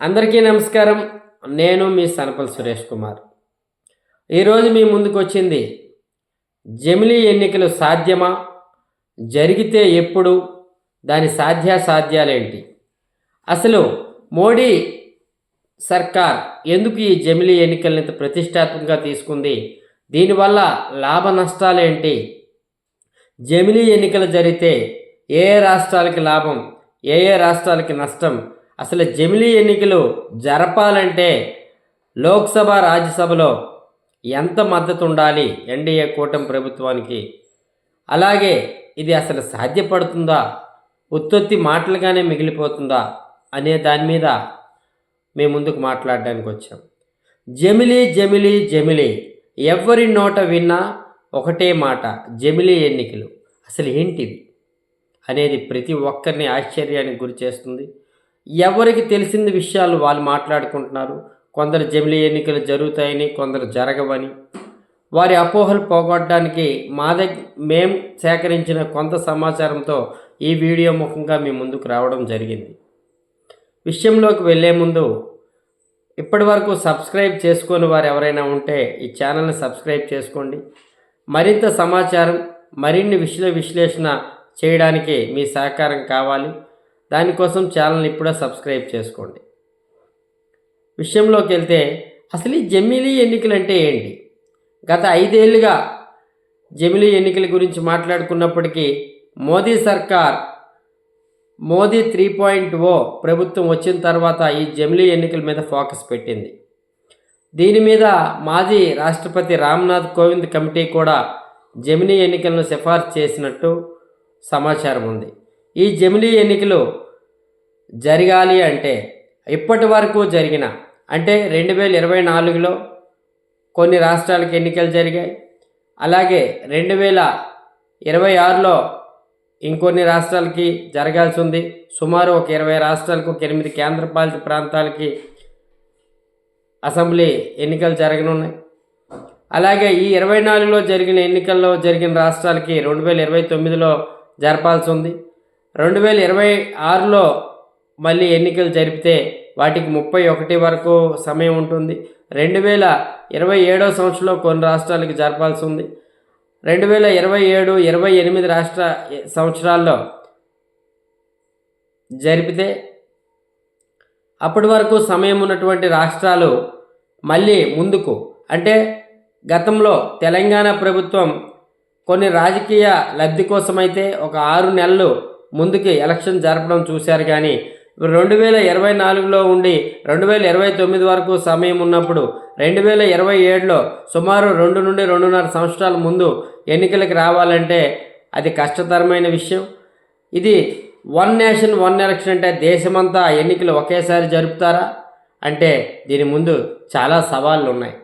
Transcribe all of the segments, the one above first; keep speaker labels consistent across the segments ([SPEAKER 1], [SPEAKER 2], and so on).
[SPEAKER 1] అందరికీ నమస్కారం. నేను మీ సనపల్ సురేష్ కుమార్. ఈరోజు మీ ముందుకు వచ్చింది జమిలీ ఎన్నికలు సాధ్యమా? జరిగితే ఎప్పుడు? దాని సాధ్యాసాధ్యాలేంటి? అసలు మోడీ సర్కార్ ఎందుకు ఈ జమిలీ ఎన్నికల్ని ఇంత ప్రతిష్టాత్మకంగా తీసుకుంది? దీనివల్ల లాభ నష్టాలేంటి? జమిలీ ఎన్నికలు జరిగితే ఏ ఏ రాష్ట్రాలకి లాభం? ఏ ఏ రాష్ట్రాలకి నష్టం? అసలు జమిలీ ఎన్నికలు జరపాలంటే లోక్సభ రాజ్యసభలో ఎంత మద్దతు ఉండాలి ఎన్డీఏ కూటమి ప్రభుత్వానికి? అలాగే ఇది అసలు సాధ్యపడుతుందా? ఉత్పత్తి మాటలుగానే మిగిలిపోతుందా? అనే దాని మీద మేము ముందుకు మాట్లాడడానికి వచ్చాం. జమిలీ జమిలీ జమిలీ. ఎవరి నోట విన్నా ఒకటే మాట జమిలీ ఎన్నికలు. అసలు ఏంటివి అనేది ప్రతి ఒక్కరిని ఆశ్చర్యానికి గురి చేస్తుంది. ఎవరికి తెలిసిన విషయాలు వాళ్ళు మాట్లాడుకుంటున్నారు? కొందరు జమిలీ ఎన్నికలు జరుగుతాయని కొందరు జరగవని. వారి అపోహలు పోగొట్టడానికి మా దగ్గర మేము సేకరించిన కొంత సమాచారంతో ఈ వీడియో ముఖంగా మీ ముందుకు రావడం జరిగింది. విషయంలోకి వెళ్ళే ముందు ఇప్పటి వరకు సబ్స్క్రైబ్ చేసుకొని వారు ఎవరైనా ఉంటే ఈ ఛానల్ని సబ్స్క్రైబ్ చేసుకోండి. మరింత సమాచారం మరిన్ని విషయ విశ్లేషణ చేయడానికి మీ సహకారం కావాలి. దానికోసం ఛానల్ని ఇప్పుడే సబ్స్క్రైబ్ చేసుకోండి. విషయంలోకి వెళ్తే అసలు ఈ జమిలీ ఎన్నికలు అంటే ఏంటి? గత ఐదేళ్ళుగా జమిలీ ఎన్నికల గురించి మాట్లాడుకున్నప్పటికీ మోదీ సర్కార్ మోదీ త్రీ పాయింట్ ఓ ప్రభుత్వం వచ్చిన తర్వాత ఈ జమిలీ ఎన్నికల మీద ఫోకస్ పెట్టింది. దీని మీద మాజీ రాష్ట్రపతి రామ్నాథ్ కోవింద్ కమిటీ కూడా జమిలీ ఎన్నికలను సిఫార్సు చేసినట్టు సమాచారం ఉంది. ఈ జమిలీ ఎన్నికలు జరగాలి అంటే ఇప్పటి వరకు జరిగిన అంటే రెండు వేల ఇరవై నాలుగులో కొన్ని రాష్ట్రాలకు ఎన్నికలు జరిగాయి. అలాగే రెండు వేల ఇరవై ఆరులో ఇంకొన్ని రాష్ట్రాలకి జరగాల్సి ఉంది. సుమారు ఒక ఇరవై రాష్ట్రాలకు ఒక ఎనిమిది కేంద్రపాలిత ప్రాంతాలకి అసెంబ్లీ ఎన్నికలు జరగనున్నాయి. అలాగే ఈ ఇరవై నాలుగులో జరిగిన ఎన్నికల్లో జరిగిన రాష్ట్రాలకి రెండు వేల ఇరవై తొమ్మిదిలో జరపాల్సి ఉంది. రెండు వేల ఇరవై ఆరులో మళ్ళీ ఎన్నికలు జరిపితే వాటికి ముప్పై ఒకటి వరకు సమయం ఉంటుంది. రెండు వేల ఇరవై ఏడో సంవత్సరంలో కొన్ని రాష్ట్రాలకి జరపాల్సి ఉంది. రెండు వేల ఇరవై ఏడు ఇరవై ఎనిమిది రాష్ట్ర సంవత్సరాల్లో జరిపితే అప్పటి వరకు సమయం ఉన్నటువంటి రాష్ట్రాలు మళ్ళీ ముందుకు. అంటే గతంలో తెలంగాణ ప్రభుత్వం కొన్ని రాజకీయ లబ్ధి కోసమైతే ఒక ఆరు నెలలు ముందుకి ఎలక్షన్ జరపడం చూశారు కానీ రెండు వేల ఇరవై నాలుగులో ఉండి రెండు వేల ఇరవై తొమ్మిది వరకు సమయం ఉన్నప్పుడు రెండు వేల ఇరవై ఏడులో సుమారు రెండు నుండి రెండున్నర సంవత్సరాల ముందు ఎన్నికలకు రావాలంటే అది కష్టతరమైన విషయం. ఇది వన్ నేషన్ వన్ ఎలక్షన్ అంటే దేశమంతా ఎన్నికలు ఒకేసారి జరుపుతారా? అంటే దీని ముందు చాలా సవాళ్ళు ఉన్నాయి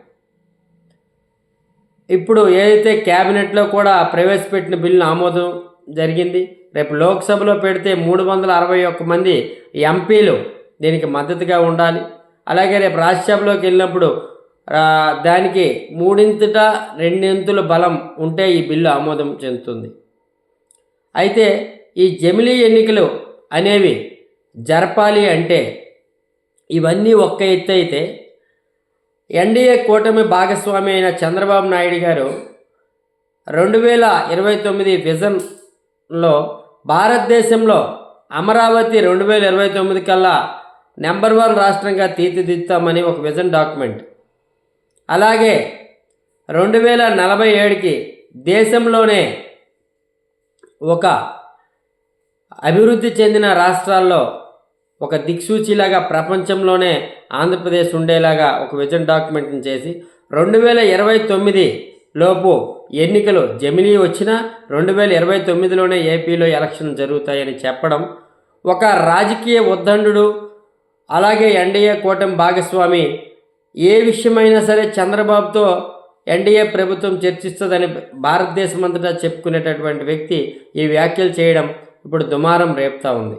[SPEAKER 1] ఇప్పుడు ఏదైతే క్యాబినెట్లో కూడా ప్రవేశపెట్టిన బిల్లును ఆమోదం జరిగింది. రేపు లోక్సభలో పెడితే మూడు వందల అరవై ఒక్క మంది ఎంపీలు దీనికి మద్దతుగా ఉండాలి. అలాగే రేపు రాజ్యసభలోకి వెళ్ళినప్పుడు దానికి మూడింతట రెండింతుల బలం ఉంటే ఈ బిల్లు ఆమోదం చెందుతుంది. అయితే ఈ జమిలీ ఎన్నికలు అనేవి జరపాలి అంటే ఇవన్నీ ఒక్క ఎత్తు అయితే ఎన్డీఏ కూటమి భాగస్వామి అయిన చంద్రబాబు నాయుడు గారు రెండు వేల ఇరవై తొమ్మిది విజన్ లో భారతదేశంలో అమరావతి రెండు వేల ఇరవై తొమ్మిది కల్లా నెంబర్ వన్ రాష్ట్రంగా తీర్చిదిద్దామని ఒక విజన్ డాక్యుమెంట్. అలాగే రెండు వేల నలభై ఏడుకి దేశంలోనే ఒక అభివృద్ధి చెందిన రాష్ట్రాల్లో ఒక దిక్సూచిలాగా ప్రపంచంలోనే ఆంధ్రప్రదేశ్ ఉండేలాగా ఒక విజన్ డాక్యుమెంట్ని చేసి రెండు వేల ఇరవై తొమ్మిది లోపు ఎన్నికలు జమిలీ వచ్చినా రెండు వేల ఇరవై తొమ్మిదిలోనే ఏపీలో ఎలక్షన్ జరుగుతాయని చెప్పడం ఒక రాజకీయ ఉద్దండు అలాగే ఎన్డీఏ కూటమి భాగస్వామి ఏ విషయమైనా సరే చంద్రబాబుతో ఎన్డీఏ ప్రభుత్వం చర్చిస్తుందని భారతదేశం అంతటా చెప్పుకునేటటువంటి వ్యక్తి ఈ వ్యాఖ్యలు చేయడం ఇప్పుడు దుమారం రేపుతా ఉంది.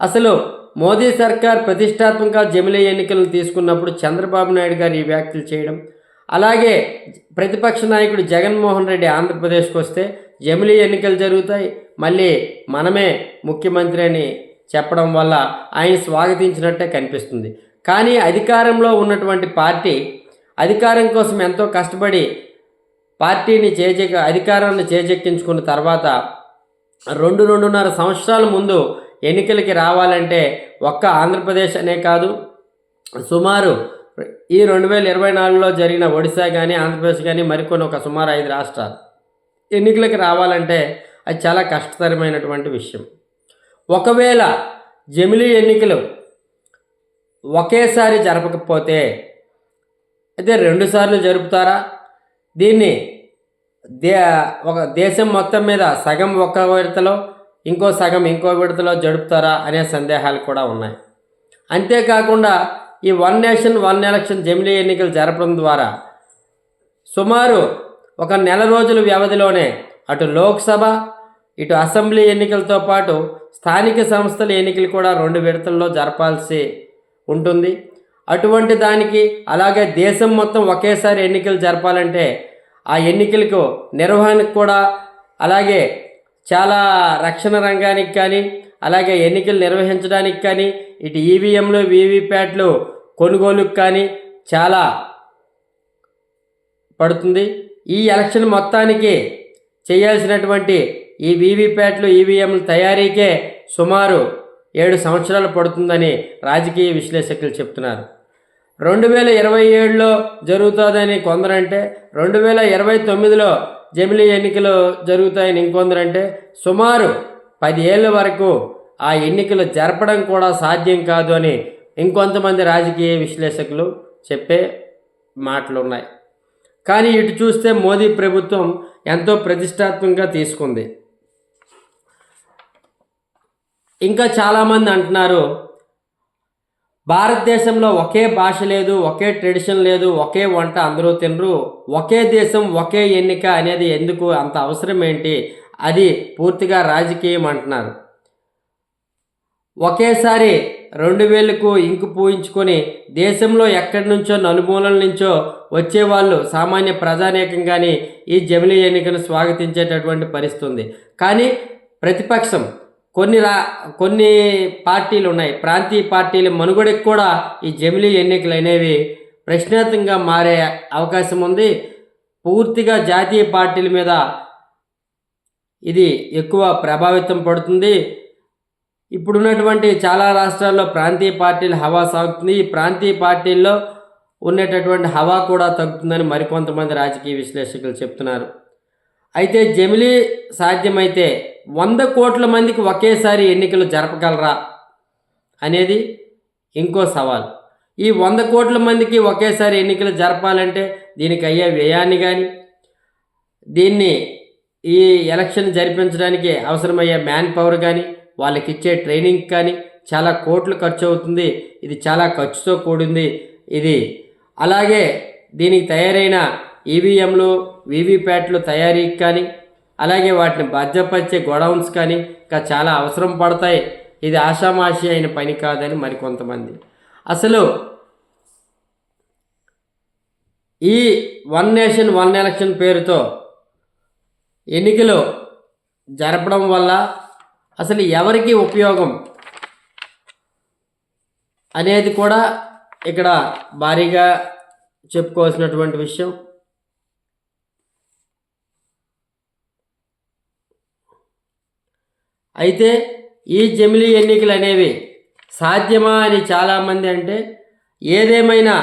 [SPEAKER 1] అసలు మోదీ సర్కార్ ప్రతిష్టాత్మక జమిలీ ఎన్నికలను తీసుకున్నప్పుడు చంద్రబాబు నాయుడు గారు ఈ వ్యాఖ్యలు చేయడం అలాగే ప్రతిపక్ష నాయకుడు జగన్మోహన్ రెడ్డి ఆంధ్రప్రదేశ్కి వస్తే జమిలీ ఎన్నికలు జరుగుతాయి. మళ్ళీ మనమే ముఖ్యమంత్రి అని చెప్పడం వల్ల ఆయన స్వాగతించినట్టే కనిపిస్తుంది. కానీ అధికారంలో ఉన్నటువంటి పార్టీ అధికారం కోసం ఎంతో కష్టపడి పార్టీని చేజెక్క అధికారాన్ని చేజెక్కించుకున్న తర్వాత రెండు రెండున్నర సంవత్సరాల ముందు ఎన్నికలకి రావాలంటే ఒక్క ఆంధ్రప్రదేశ్ అనే కాదు సుమారు ఈ రెండు వేల ఇరవై నాలుగులో జరిగిన ఒడిశా కానీ ఆంధ్రప్రదేశ్ కానీ మరికొన్ని ఒక సుమారు ఐదు రాష్ట్రాలు. ఎన్నికలకి రావాలంటే అది చాలా కష్టతరమైనటువంటి విషయం. ఒకవేళ జమిలీ ఎన్నికలు ఒకేసారి జరపకపోతే అయితే రెండుసార్లు జరుపుతారా? దీన్ని దే ఒక దేశం మొత్తం మీద సగం ఒక విడతలో ఇంకో సగం ఇంకో విడతలో జరుపుతారా అనే సందేహాలు కూడా ఉన్నాయి. అంతేకాకుండా ఈ వన్ నేషన్ వన్ ఎలక్షన్ జమిలీ ఎన్నికలు జరపడం ద్వారా సుమారు ఒక నెల రోజుల వ్యవధిలోనే అటు లోక్సభ ఇటు అసెంబ్లీ ఎన్నికలతో పాటు స్థానిక సంస్థల ఎన్నికలు కూడా రెండు విడతల్లో జరపాల్సి ఉంటుంది. అటువంటి దానికి అలాగే దేశం మొత్తం ఒకేసారి ఎన్నికలు జరపాలంటే ఆ ఎన్నికలకు నిర్వహణకు కూడా అలాగే చాలా రక్షణ రంగానికి కానీ అలాగే ఎన్నికలు నిర్వహించడానికి కానీ ఇటు ఈవీఎంలు వీవీప్యాట్లు కొనుగోలుకు కానీ చాలా పడుతుంది. ఈ ఎలక్షన్ మొత్తానికి చేయాల్సినటువంటి ఈ వీవీప్యాట్లు ఈవీఎంల తయారీకే సుమారు ఏడు సంవత్సరాలు పడుతుందని రాజకీయ విశ్లేషకులు చెప్తున్నారు. రెండు వేల ఇరవై ఏడులో జరుగుతుందని కొందరంటే రెండు వేల ఇరవై తొమ్మిదిలో జమిలీ ఎన్నికలు జరుగుతాయని ఇంకొందరంటే సుమారు పది ఏళ్ళ వరకు ఆ ఎన్నికలు జరపడం కూడా సాధ్యం కాదు అని ఇంకొంతమంది రాజకీయ విశ్లేషకులు చెప్పే మాటలు ఉన్నాయి. కానీ ఇటు చూస్తే మోదీ ప్రభుత్వం ఎంతో ప్రతిష్టాత్మకంగా తీసుకుంది. ఇంకా చాలామంది అంటున్నారు భారతదేశంలో ఒకే భాష లేదు ఒకే ట్రెడిషన్ లేదు ఒకే వంట అందరూ తినరు ఒకే దేశం ఒకే ఎన్నిక అనేది ఎందుకు అంత అవసరం ఏంటి అది పూర్తిగా రాజకీయం అంటున్నారు. ఒకేసారి రెండు వేలకు ఇంకు పూయించుకొని దేశంలో ఎక్కడి నుంచో నలుమూలల నుంచో వచ్చేవాళ్ళు సామాన్య ప్రజానేకంగానే ఈ జమిలీ ఎన్నికను స్వాగతించేటటువంటి పరిస్థితుంది కానీ ప్రతిపక్షం కొన్ని రా కొన్ని పార్టీలు ఉన్నాయి. ప్రాంతీయ పార్టీల మనుగడకు కూడా ఈ జమిలీ ఎన్నికలు అనేవి ప్రశ్నార్థంగా మారే అవకాశం ఉంది. పూర్తిగా జాతీయ పార్టీల మీద ఇది ఎక్కువ ప్రభావితం పడుతుంది. ఇప్పుడున్నటువంటి చాలా రాష్ట్రాల్లో ప్రాంతీయ పార్టీలు హవా సాగుతుంది. ఈ ప్రాంతీయ పార్టీల్లో ఉండేటటువంటి హవా కూడా తగ్గుతుందని మరికొంతమంది రాజకీయ విశ్లేషకులు చెప్తున్నారు. అయితే జమిలీ సాధ్యమైతే వంద కోట్ల మందికి ఒకేసారి ఎన్నికలు జరపగలరా అనేది ఇంకో సవాల్. ఈ వంద కోట్ల మందికి ఒకేసారి ఎన్నికలు జరపాలంటే దీనికి అయ్యే వ్యయాన్ని కానీ దీన్ని ఈ ఎలక్షన్ జరిపించడానికి అవసరమయ్యే మ్యాన్ పవర్ కానీ వాళ్ళకి ఇచ్చే ట్రైనింగ్ కానీ చాలా కోట్లు ఖర్చు అవుతుంది ఇది చాలా ఖర్చుతో కూడింది. ఇది అలాగే దీనికి తయారైన ఈవీఎంలు వీవీప్యాట్లు తయారీకి కానీ అలాగే వాటిని భద్రపరిచే గోడౌన్స్ కానీ ఇంకా చాలా అవసరం పడతాయి. ఇది ఆషామాషి అయిన పని కాదని మరికొంతమంది. అసలు ఈ వన్ నేషన్ వన్ ఎలక్షన్ పేరుతో ఎన్నికలు జరపడం వల్ల అసలు ఎవరికి ఉపయోగం అనేది కూడా ఇక్కడ భారీగా చెప్పుకోవాల్సినటువంటి విషయం. అయితే ఈ జమిలీ ఎన్నికలు అనేవి సాధ్యమా అని చాలామంది అంటే ఏదేమైనా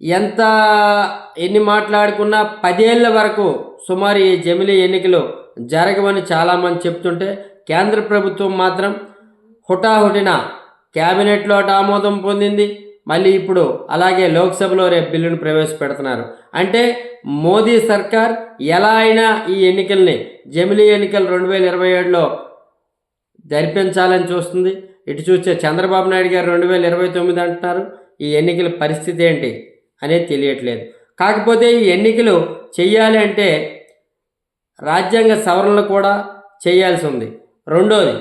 [SPEAKER 1] ఎంత ఎన్ని మాట్లాడుకున్నా పదేళ్ళ వరకు సుమారు ఈ జమిలీ ఎన్నికలు జరగవని చాలామంది చెప్తుంటే కేంద్ర ప్రభుత్వం మాత్రం హుటాహుటిన క్యాబినెట్లో ఆమోదం పొందింది. మళ్ళీ ఇప్పుడు అలాగే లోక్సభలో రేపు బిల్లును ప్రవేశపెడుతున్నారు. అంటే మోదీ సర్కార్ ఎలా అయినా ఈ ఎన్నికల్ని జమిలీ ఎన్నికలు రెండు వేల ఇరవై ఏడులో జరిపించాలని చూస్తుంది. ఇటు చూస్తే చంద్రబాబు నాయుడు గారు రెండు వేల ఇరవై తొమ్మిది అంటున్నారు. ఈ ఎన్నికల పరిస్థితి ఏంటి అనేది తెలియట్లేదు. కాకపోతే ఈ ఎన్నికలు చేయాలి అంటే రాజ్యాంగ సవరణలు కూడా చేయాల్సి ఉంది. రెండోది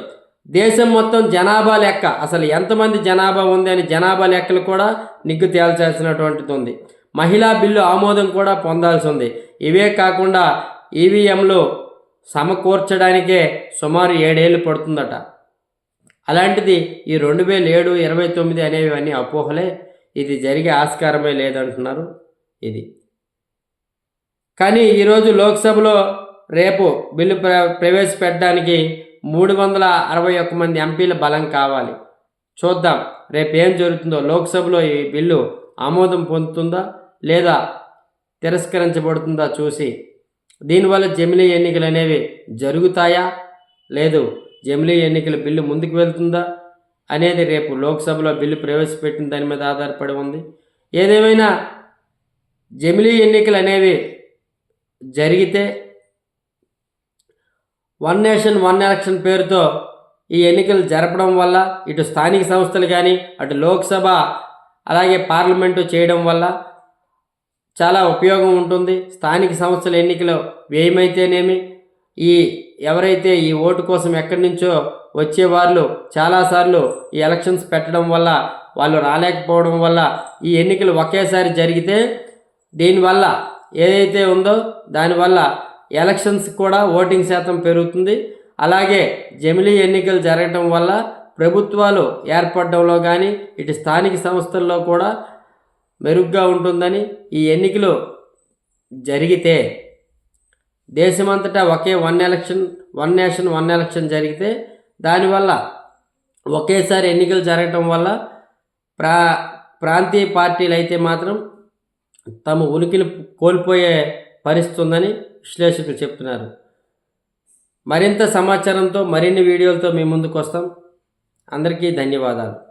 [SPEAKER 1] దేశం మొత్తం జనాభా లెక్క. అసలు ఎంతమంది జనాభా ఉంది అని జనాభా లెక్కలు కూడా నిగ్గు తేల్చాల్సినటువంటిది ఉంది. మహిళా బిల్లు ఆమోదం కూడా పొందాల్సి ఉంది. ఇవే కాకుండా ఈవీఎంలు సమకూర్చడానికే సుమారు ఏడేళ్ళు పడుతుందట. అలాంటిది ఈ రెండు వేల ఏడు ఇరవై తొమ్మిది అనేవి అన్నీ అపోహలే. ఇది జరిగే ఆస్కారమే లేదంటున్నారు ఇది. కానీ ఈరోజు లోక్సభలో రేపు బిల్లు ప్ర ప్రవేశపెట్టడానికి మూడు వందల అరవై ఒక్క మంది ఎంపీల బలం కావాలి. చూద్దాం రేపు ఏం జరుగుతుందో? లోక్సభలో ఈ బిల్లు ఆమోదం పొందుతుందా? లేదా తిరస్కరించబడుతుందా చూసి? దీనివల్ల జమిలీ ఎన్నికలు అనేవి జరుగుతాయా? లేదు జమిలీ ఎన్నికల బిల్లు ముందుకు వెళ్తుందా? అనేది రేపు లోక్సభలో బిల్లు ప్రవేశపెట్టిన దాని మీద ఆధారపడి ఉంది. ఏదేమైనా జమిలీ ఎన్నికలు అనేవి జరిగితే వన్ నేషన్ వన్ ఎలక్షన్ పేరుతో ఈ ఎన్నికలు జరపడం వల్ల ఇటు స్థానిక సంస్థలు కానీ అటు లోక్సభ అలాగే పార్లమెంటు చేయడం వల్ల చాలా ఉపయోగం ఉంటుంది. స్థానిక సంస్థల ఎన్నికలు వ్యయమైతేనేమి ఈ ఎవరైతే ఈ ఓటు కోసం ఎక్కడి నుంచో వచ్చే వాళ్ళు చాలాసార్లు ఈ ఎలక్షన్స్ పెట్టడం వల్ల వాళ్ళు రాలేకపోవడం వల్ల ఈ ఎన్నికలు ఒకేసారి జరిగితే దీనివల్ల ఏదైతే ఉందో దానివల్ల ఎలక్షన్స్ కూడా ఓటింగ్ శాతం పెరుగుతుంది. అలాగే జమిలీ ఎన్నికలు జరగటం వల్ల ప్రభుత్వాలు ఏర్పడడంలో కానీ ఇటు స్థానిక సంస్థల్లో కూడా మెరుగ్గా ఉంటుందని ఈ ఎన్నికలు జరిగితే దేశమంతటా ఒకే one election one nation one election జరిగితే దానివల్ల ఒకేసారి ఎన్నికలు జరగటం వల్ల ప్రా ప్రాంతీయ పార్టీలు అయితే మాత్రం తమ ఉనికిని కోల్పోయే పరిస్థితి ఉందని విశ్లేషకులు చెప్తున్నారు. మరింత సమాచారంతో మరిన్ని వీడియోలతో మీ ముందుకు వస్తాం. అందరికీ ధన్యవాదాలు.